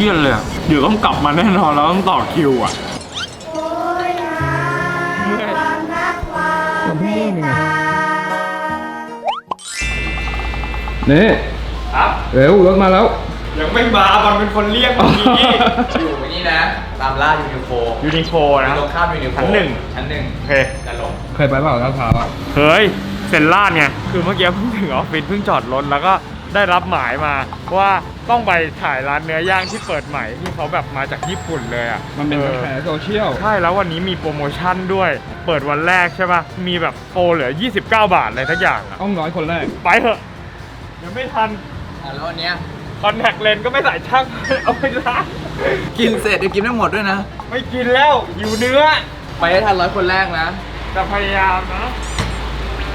รียดเลยอะเดี๋ยวต้องกลับมาแน่นอนแล้วต้องต่อคิวอะเมื่อยผมเพิ่งเริ่มเองนี่ครับ เร็วรถมาแล้ว ยังไม่มาบอลเป็นคนเรียกเมื่อกี้อยู่นี่นะ ตามล่ายูนิโคยูนิโคอนะยู่ตรงข้ามยูนิโคชั้นหนึ่งชั้นหนึ่งโอเคจะลงเคยไปเปล่าลาดพร้าวอะเฮ้ยเซนลาดไงคือเมื่อกี้เพิ่งถึงออฟฟิศเพิ่งจอดรถแล้วก็ ได้รับหมายมาว่าต้องไปถ่ายร้านเนื้อย่างที่เปิดใหม่ที่เขาแบบมาจากญี่ปุ่นเลยอะมันเป็นอกระแสโซเชียลใช่แล้ววันนี้มีโปรโมชั่นด้วย เปิดวันแรกใช่ป่ะมีแบบโปรเหลือ 29 บาทอะไรทักอย่างอะต้องร้อยคนแรกไปเถอะเดี๋ยวไม่ทันอะแล้ววันเนี้ยคอนแทคเลนส์ก็ไม่ใส่ช่างเอาไปล้างกินเสร็จเดี๋ยวกินทั้งหมดด้วยนะ ไม่กินแล้วอยู่เนื้อ ไปให้ทันร้อยคนแรกนะจะพยายามนะ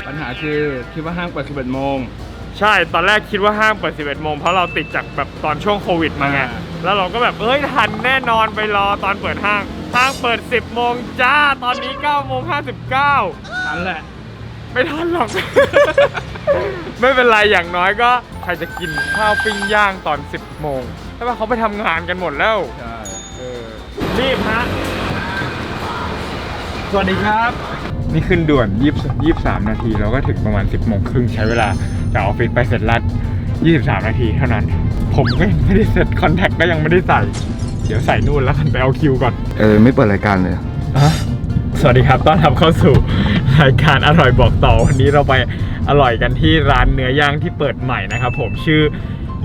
ปัญหาคือคิดว่าห้างเปิด11โมง ใช่ตอนแรกคิดว่าห้างเปิด 11 โมง เพราะเราติดจากแบบตอนช่วงโควิดมาไง อ่า แล้วเราก็แบบ เอ้ย ทันแน่นอนไปรอตอนเปิดห้าง ห้างเปิด 10 โมงจ้า ตอนนี้ 9 โมง 59 นั่นแหละ ไม่ทันหรอก ไม่เป็นไรอย่างน้อยก็ ใครจะกินข้าวปิ้งย่างตอน 10 โมงใช่ป่ะเขาไปทำงานกันหมดแล้ว ใช่ เออ รีบฮะ สวัสดีครับ นี่ขึ้นด่วน 20 23 นาทีแล้วก็ถึงประมาณ 10โมงครึ่งใช้เวลา จากออฟฟิศไปเสร็จรัด 23 นาทีเท่านั้น ผมก็ยังไม่ได้เสร็จคอนแทคก็ยังไม่ได้ใส่ เดี๋ยวใส่นู่นแล้วกันไปเอาคิวก่อนเออไม่เปิดรายการเลยอะสวัสดีครับต้อนรับเข้าสู่รายการอร่อยบอกต่อวันนี้เราไปอร่อยกันที่ร้านเนื้อย่างที่เปิดใหม่นะครับผมชื่อ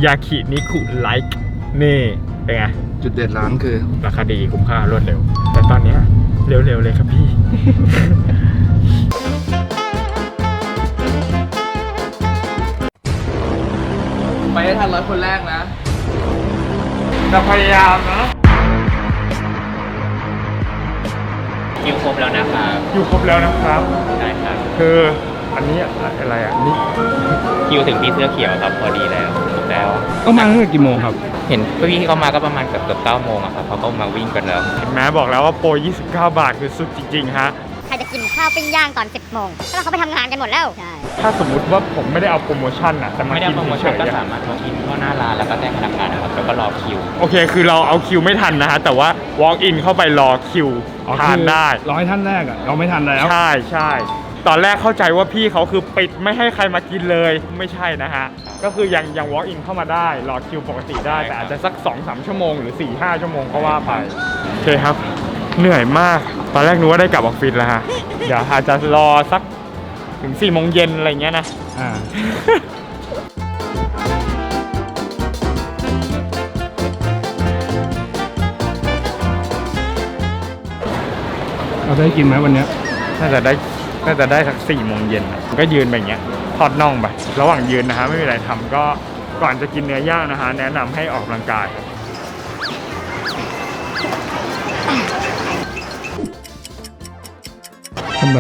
ยากินิคุไลค์นี่เป็นไงจุดเด่นร้านคือราคาดีคุ้มค่ารวดเร็ว แต่ตอนเนี้ยเร็วๆเลยครับพี่ ไปให้ทันร้อยคนแรกนะ จะพยายามนะคิวครบแล้วนะครับอยู่ครบแล้วนะครับใช่ครับคืออันนี้อะไรอะนี่คิวถึงพี่เสื้อเขียวครับพอดีแล้วถูกแล้ว ก็มาตั้งแต่กี่โมงครับ เห็นพี่ที่เขามาก็ประมาณเกือบเกือบเก้าโมงอะครับเขาก็มาวิ่งกันแล้ว เห็นไหมบอกแล้วว่าโปร 29 บาทคือสุดจริง ๆ ฮะใครจะกินข้าวปิ้งย่างตอน 10โมงแล้วเขาไปทำงานกันหมดแล้ว ใช่ ถ้าสมมุติว่าผมไม่ได้เอาโปรโมชั่นอะแต่มาไม่ได้กินโปรโมเฉชั่นยก็ๆอะสามารถ walk in เข้าหน้าร้านแล้วก็แจ้งพนักงานนะครับแล้วก็รอคิว โอเค คือเราเอาคิวไม่ทันนะฮะ แต่ว่า walk in เข้าไปรอคิวทานได้ ร้อยท่านแรกอะเราไม่ทันแล้ว ใช่ใช่ตอนแรกเข้าใจว่าพี่เขาคือปิดไม่ให้ใครมากินเลยไม่ใช่นะฮะ ก็คือยังยัง walk in เข้ามาได้ รอคิวปกติได้ ใช่ครับ แต่อาจจะสัก 2-3 ชั่วโมงหรือ 4-5 ชั่วโมงก็ว่าไป โอเคครับ เหนื่อยมาก ตอนแรกนึกว่าได้กลับออฟฟิศแล้วฮะ เดี๋ยวอาจจะรอสักถึง4โมงเย็นอะไรเงี้ยนะ อ่า เราได้กินไหมวันเนี้ยน่าจะได้น่าจะได้สักสี่โมงเย็นน่ะก็ยืนไปอย่างเงี้ยทอดน่องไประหว่างยืนนะฮะไม่มีอะไรทำก็ก่อนจะกินเนื้อย่างนะฮะแนะนำให้ออกกำลังกายครับ ทำไม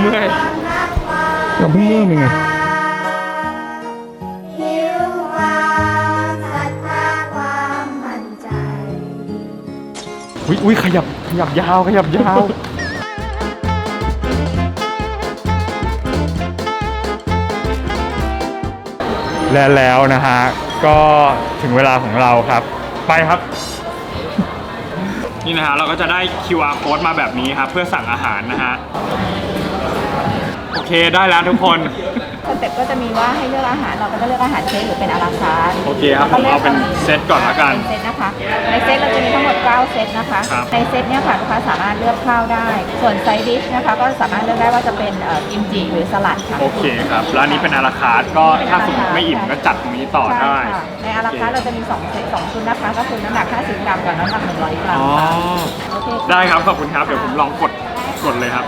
เมื่อยเราเพิ่งเริ่มเองไงหิวความศรัทธาความมั่นใจอุ้ยอุ้ยขยับขยับยาวขยับยาวและแล้วนะฮะ ก็ถึงเวลาของเราครับ ไปครับ นี่นะฮะเราก็จะได้ QR code มาแบบนี้ครับเพื่อสั่งอาหารนะฮะ โอเคได้แล้วทุกคน สเต็ปก็จะมีว่าให้เลือกอาหารเราก็จะเลือกอาหารเซตหรือเป็นอาราคาร์ทโอเคครับผมเอาเป็นเซตก่อนละกัน เป็นเซตนะคะ ในเซตเราจะมีทั้งหมด 9 เซตนะคะ ครับ ในเซตเนี่ยค่ะลูกค้าสามารถเลือกข้าวได้ ส่วนไซดิชนะคะก็สามารถเลือกได้ว่าจะเป็นเอ่อกิมจิหรือสลัดค่ะ โอเคครับแล้วอันนี้เป็นอาราคาร์ทก็ถ้าสมมติไม่อิ่มก็จัดตรงนี้ต่อได้ใช่ค่ะ ในอาราคาร์ทเราจะมี 2 เซต2ชุดนะคะ ก็คือน้ำหนัก 50 กรัมกับน้ำหนัก 100 กรัมอ๋อค่ะโอเคได้ครับขอบคุณครับเดี๋ยวผมลองกดกดเลยครับ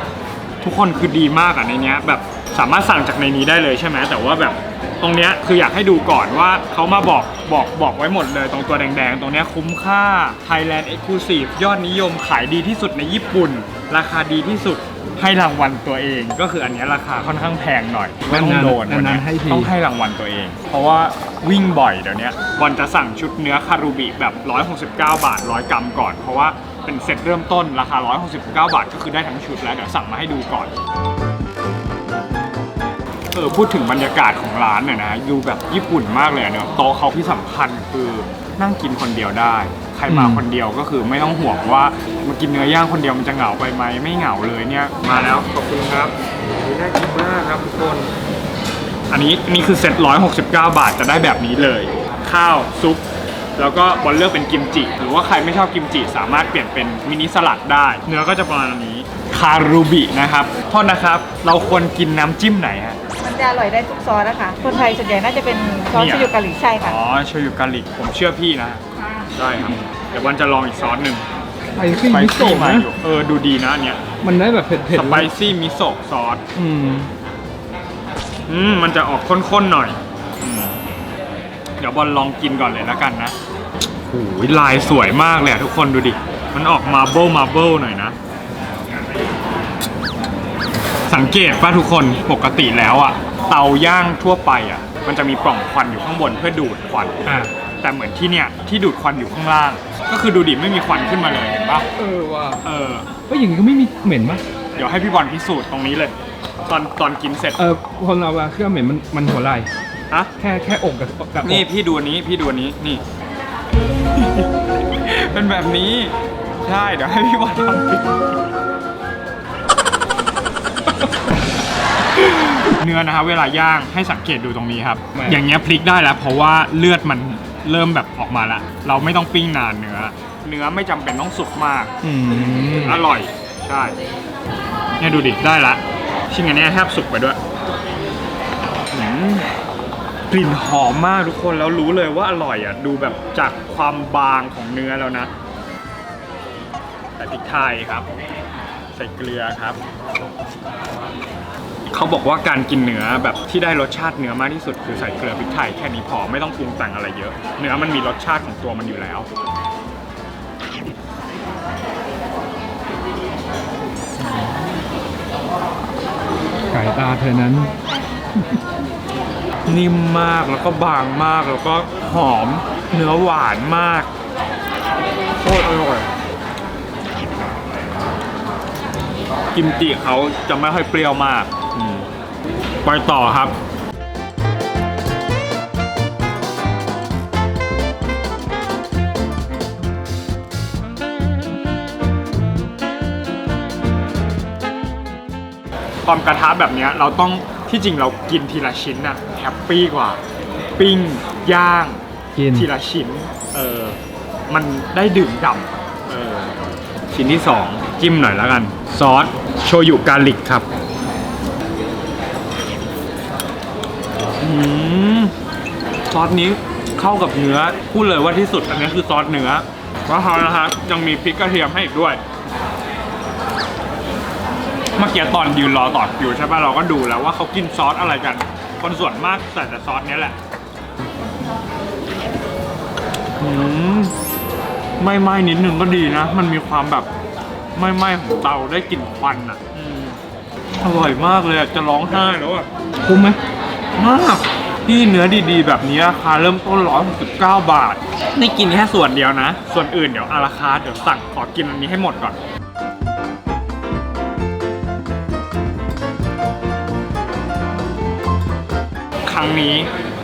ทุกคนคือดีมากอะในเนี้ยแบบสามารถสั่งจากในนี้ได้เลยใช่ไหมแต่ว่าแบบตรงเนี้ยคืออยากให้ดูก่อนว่าเขามาบอกบอกบอกไว้หมดเลย ตรงตัวแดงๆ ตรงเนี้ยคุ้มค่า Thailand Exclusive ยอดนิยมขายดีที่สุดในญี่ปุ่น ราคาดีที่สุดให้รางวัลตัวเอง ก็คืออันเนี้ยราคาค่อนข้างแพงหน่อยไม่ต้องโดนวันเนี้ยนานๆให้ที ต้องให้รางวัลตัวเอง เพราะว่าวิ่งบ่อยเดี๋ยวเนี้ยวันจะสั่งชุดเนื้อคารูบิแบบ 169 บาท 100 กรัมก่อน เพราะว่า เป็นเซ็ตเริ่มต้นราคา 169 บาท ก็คือได้ทั้งชุดแล้วเดี๋ยวสั่งมาให้ดูก่อนเออพูดถึงบรรยากาศของร้านหน่อยนะดูแบบญี่ปุ่นมากเลยอะเนอะโต๊ะเขาที่สำคัญคือนั่งกินคนเดียวได้ ใครมาอืม คนเดียวก็คือไม่ต้องห่วงว่ามากินเนื้อย่างคนเดียวมันจะเหงาไปไหมไม่เหงาเลยเนี่ยมาแล้วขอบคุณครับอุ๊ยน่ากินมากครับทุกคน อันนี้นี่คือเซ็ต169 บาทจะได้แบบนี้เลย ข้าวซุป แล้วก็บอลเลือกเป็นกิมจิ หรือว่าใครไม่ชอบกิมจิ สามารถเปลี่ยนเป็นมินิสลัดได้ เนื้อก็จะประมาณนี้ คารูบินะครับ โทษนะครับ เราควรกินน้ำจิ้มไหนฮะ มันจะอร่อยได้ทุกซอสนะคะ คนไทยส่วนใหญ่น่าจะเป็นซอสเนี่ยชิยูกะหรี่ใช่ค่ะ อ๋อโชยุกาลิกผมเชื่อพี่นะ ได้ครับ เดี๋ยวบอลจะลองอีกซอสหนึ่งไอ้ที่สไปมิซี่โซะมานะอยู่ เออ ดูดีนะอันเนี่ยมันได้แบบเผ็ดสๆไปซี่มิโซะซอส อืม อืม มันจะออกข้นๆหน่อยอืม เดี๋ยวบอลลองกินก่อนเลยแล้วกันนะโอ้ยลายสวยมากเลยอะทุกคนดูดิ มันออกมาเบิลมาเบิลหน่อยนะ สังเกตป่ะทุกคนปกติแล้วอะเตาย่างทั่วไปอะมันจะมีปล่องควันอยู่ข้างบนเพื่อดูดควัน อะแต่เหมือนที่เนี่ยที่ดูดควันอยู่ข้างล่าง ก็คือดูดิไม่มีควันขึ้นมาเลยเห็นปะเออว่ะเออ ก็อย่างนี้ก็ไม่มีเหม็นปะเดี๋ยวให้พี่บอลพิสูจน์ตรงนี้เลย ตอนตอนกินเสร็จ เออคนเราอะเครื่องเหม็นมันมันหัวไหล่ อะแค่แค่อกกับกับอกนี่พี่ดูอันนี้พี่ดูอันนี้นี่ เป็นแบบนี้ ใช่เดี๋ยวให้พี่บอลทำผิดเนื้อนะครับเวลาย่างให้สังเกตดูตรงนี้ครับ อย่างเงี้ยพลิกได้แล้ว เพราะว่าเลือดมันเริ่มแบบออกมาแล้วเราไม่ต้องปิ้งนานเนื้อ เนื้อไม่จำเป็นต้องสุกมาก อืมอร่อย ใช่เนี่ยดูดิ ได้ละ ชิ้นอันเนี้ยแทบสุกไปด้วยอืม กลิ่นหอมมากทุกคนแล้วรู้เลยว่าอร่อยอะดูแบบจากความบางของเนื้อแล้วนะใส่พริกไทยครับ ใส่เกลือครับ เขาบอกว่าการกินเนื้อแบบที่ได้รสชาติเนื้อมากที่สุดคือใส่เกลือพริกไทยแค่นี้พอไม่ต้องปรุงแต่งอะไรเยอะ เนื้อมันมีรสชาติของตัวมันอยู่แล้วไก่ตาเธอนั้น นิ่มมากแล้วก็บางมากแล้วก็หอมเนื้อหวานมากโคตรอร่อยกิมจิเขาจะไม่ค่อยเปรี้ยวมากมไปต่อครับความกระทะแบบนี้เราต้องที่จริงเรากินทีละชิ้นน่ะ ฮปปี้กว่า ปิ้งย่างกินทีละชิ้นเออมันได้ดื่มด่ำเออชิ้นที่สองจิ้มหน่อยแล้วกัน ซอสโชยุกาลิกครับอืมซอสนี้เข้ากับเนื้อพูดเลยว่าที่สุดอันนี้คือซอสเนื้อแล้วเขานะฮะยังมีพริกกระเทียมให้อีกด้วยเมื่อกี้ตอนยืนรอต่อคิวใช่ป่ะเราก็ดูแล้วว่าเขากินซอสอะไรกัน คนส่วนมากใส่แต่ซอสเนี้ยแหละอืมไม่ไหม้นิดนึงก็ดีนะ มันมีความแบบไม่ไหม้ของเตาได้กลิ่นควันอะอืมอร่อยมากเลยอะจะร้องไห้แล้วอะคุ้มไหมมากที่เนื้อดีๆ แบบนี้ราคาเริ่มต้น169 บาท นี่กินแค่ส่วนเดียวนะ ส่วนอื่นเดี๋ยวอาราคาร์ทเดี๋ยวสั่งขอกินอันนี้ให้หมดก่อน งนี้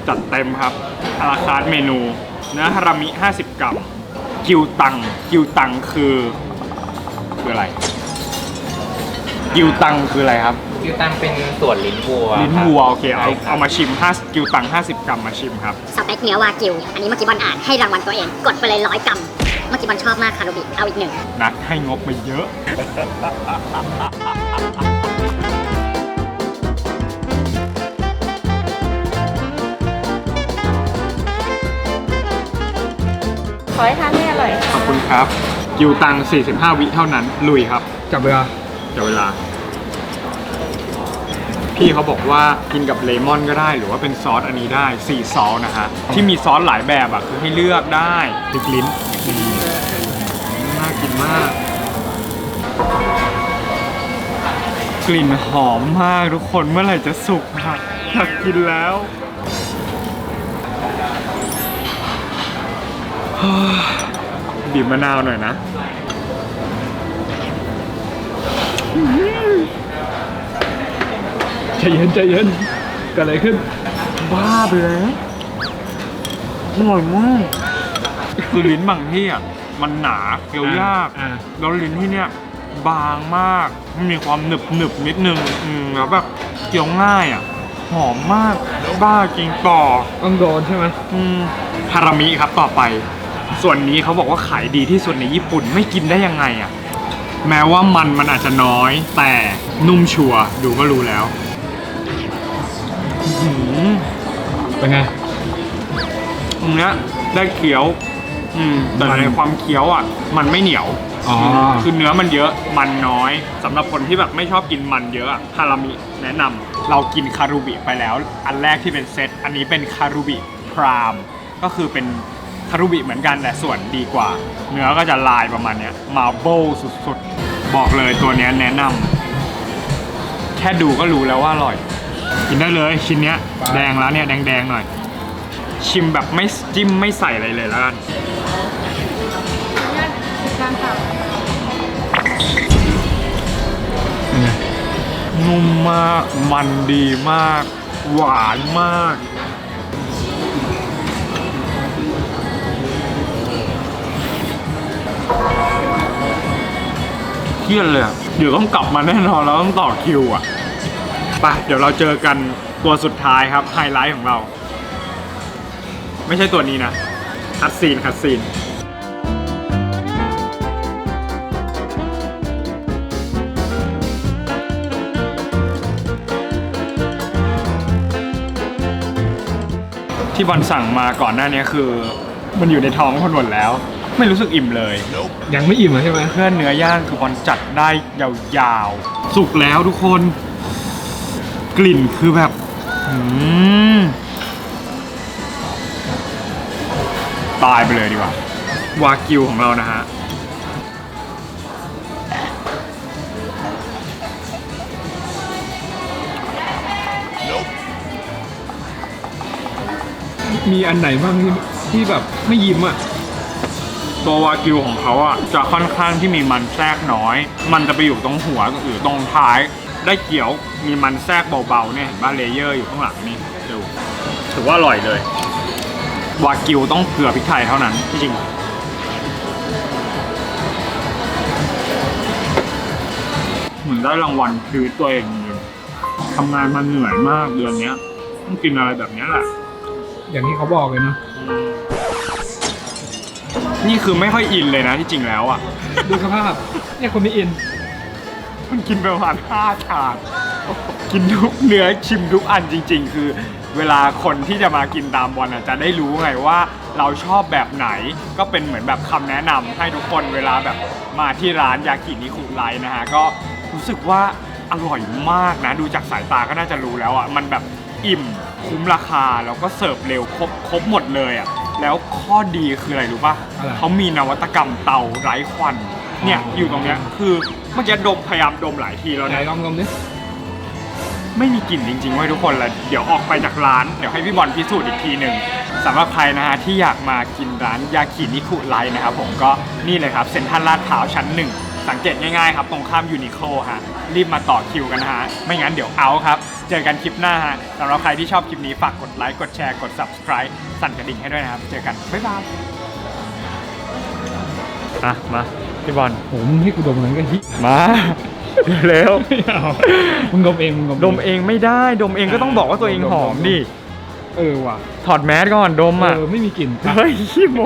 จัดเต็มครับอาราคาร์ทเมนูเนื้อฮารามิ 50 กรัม กิวตัง กิวตังคือคืออะไร กิวตังคืออะไรครับคิวตังเป็นส่วนลิ้นวัวลิ้นครับวัวโอเคเอาใช่ครับเอามาชิม5กิวตัง 50 กรัมมาชิมครับ สเต็กเนื้อวากิว อันนี้เมื่อกี้บอลอ่านให้รางวัลตัวเอง กดไปเลยร้อยกรัม เมื่อกี้บอลชอบมากคารุบิเอาอีกหนึ่งนัดให้งบมาเยอะ อให้ทานให้อร่อยขอบคุณครับกิวตัง 45 วิเท่านั้น ลุยครับ จับเวลาเดี๋ยวเวลา พี่เขาบอกว่ากินกับเลมอนก็ได้ หรือว่าเป็นซอสอันนี้ได้4ซอสนะฮะ ที่มีซอสหลายแบบอะคือให้เลือกได้พลิกลิ้นอืมน่ากินมาก กลิ่นหอมมากทุกคนเมื่อไหร่จะสุกอะอยากกินแล้ว บีบมะนาวหน่อยนะใจเย็นใจเย็นเกิดอะไรขึ้น บ้าไปแล้วอร่อยมาก คือลิ้นบางที่อะมันหนาเคี้ยวยากอ่า แล้วลิ้นที่เนี่ยบางมากมันมีความหนึบหนึบๆนิดนึงอืมแล้วแบบเคี้ยวง่ายอะหอมมากบ้าจริงต่อต้องโดนใช่ไหมอืมฮารามิครับต่อไป ส่วนนี้เขาบอกว่าขายดีที่สุดในญี่ปุ่นไม่กินได้ยังไงอะแม้ว่ามันมันอาจจะน้อย แต่นุ่มชัวร์ดูก็รู้แล้วอื้อหือเป็นไง ตรงเนี้ยได้เคี้ยว อืมแต่มันในความเคี้ยวอะ มันไม่เหนียวอ๋อคือเนื้อมันเยอะมันน้อยสำหรับคนที่แบบไม่ชอบกินมันเยอะอะฮารามิแนะนำเรากินคารุบิไปแล้ว อันแรกที่เป็นเซตอันนี้เป็นคารุบิพรามก็คือเป็น คารุบิเหมือนกันแต่ส่วนดีกว่า เนื้อก็จะลายประมาณเนี้ยมาโบสุดๆ บอกเลยตัวเนี้ยแนะนำแค่ดูก็รู้แล้วว่าอร่อย กินได้เลยชิ้นเนี้ยแดงแล้วเนี่ยแดงๆหน่อย ชิมแบบไม่จิ้มไม่ใส่อะไรเลยแล้วกันนุ่มมาก มันดีมาก หวานมาก เครียดเลยอะเดี๋ยวต้องกลับมาแน่นอนแล้วต้องต่อคิวอะไปเดี๋ยวเราเจอกันตัวสุดท้ายครับไฮไลท์ของเรา ไม่ใช่ตัวนี้นะคัดซีนคัดซีนที่บอลสั่งมาก่อนหน้านี้คือ มันอยู่ในท้องคนหมดแล้ว ไม่รู้สึกอิ่มเลย ยังไม่อิ่มเหรอใช่ไหมเพื่อนเนื้อย่างคือบอลจัดได้ยาวๆ สุกแล้วทุกคน กลิ่นคือแบบอืมตายไปเลยดีกว่า วากิวของเรานะฮะ มีอันไหนบ้างที่ที่แบบไม่ยิ้มอะ ตัววากิวของเขาอะจะค่อนข้างที่มีมันแทรกน้อย มันจะไปอยู่ตรงหัวหรือตรงท้าย ได้เกี่ยวมีมันแทรกเบาๆเนี่ยเห็นบ้าเลเยอร์อยู่ข้างหลังนี่ดูถือว่าอร่อยเลยวากิวต้องเกลือพริกไทยเท่านั้นจริงเหมือนได้รางวัลชีวิตตัวเองเลยทำงานมาเหนื่อยมากเดือนเนี้ยต้องกินอะไรแบบเนี้ยแหละอย่างที่เขาบอกเลยเนาะ นี่คือไม่ค่อยอินเลยนะที่จริงแล้วอะ ดูสภาพเนี่ยคนไม่อิน มันกินไปประมาณห้าถาด กินทุกเนื้อชิมทุกอันจริง ๆ คือ เวลาคนที่จะมากินตามบอลอะจะได้รู้ไงว่าเราชอบแบบไหนก็เป็นเหมือนแบบคำแนะนำให้ทุกคนเวลาแบบมาที่ร้านยากินิคุไลนะฮะก็รู้สึกว่าอร่อยมากนะ ดูจากสายตาก็น่าจะรู้แล้วอะมันแบบอิ่มคุ้มราคาแล้วก็เสิร์ฟเร็วครบครบหมดเลยอะ แล้วข้อดีคืออะไรรู้ป่ะอะไร เขามีนวัตกรรมเตาไร้ควันเนี่ยอยู่ตรงเนี้ยคือเมื่อกี้ดมพยายามดมหลายทีแล้วไหนนะลองดมดิไม่มีกลิ่นจริงๆไว้ยทุกคนเลยเดี๋ยวออกไปจากร้าน เดี๋ยวให้พี่บอลพิสูจน์อีกทีหนึ่งสำหรับใครนะฮะที่อยากมากินร้านยากินิคุไลนะครับผมก็นี่เลยครับเซ็นทรัลลาดพร้าวชั้นหนึ่ง สังเกตง่ายๆครับ ตรงข้ามยูนิโคลฮะ รีบมาต่อคิวกันนะฮะ ไม่งั้นเดี๋ยวเอาครับ เจอกันคลิปหน้าฮะสำหรับใครที่ชอบคลิปนี้ฝากกดไลค์กดแชร์กด subscribe สั่นกระดิ่งให้ด้วยนะครับ เจอกันบ๊ายบายอะมาพี่บอลโหมึงให้กูดมเหมือนกันที่มาเร็วไม่เอามึงดมเองมึงดมเองไม่ได้ดมเองก็ต้องบอกว่าตัวเองหอมดิเออว่ะถอดแมสก่อนดมอะเออไม่มีกลิ่นเฮ้ยขี้โม